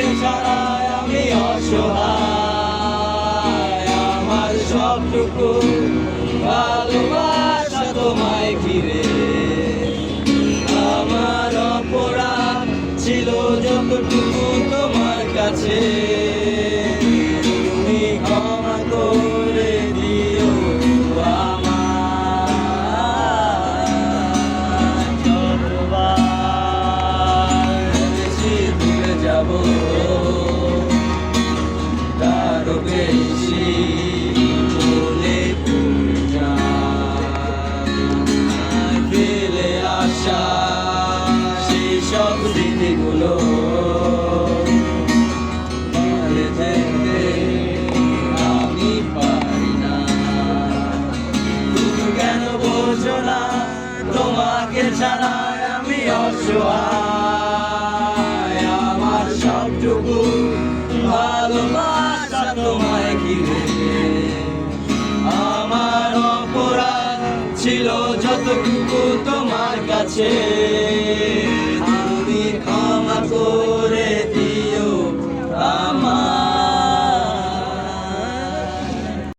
তোমাকে ছাড়াই আমি অসহায় আমার সবটুকু ভালোবাসা তোমায় ঘিরে। আমার অপরাধ ছিল যতটুকু তোমার কাছে। কেন তোমাকে ছাড়া আমি অসহায়। আমার সবটুকু ভালোবাসা তোমায় ঘিরে। আমার অপরাধ ছিল যতটুকু তোমার কাছে।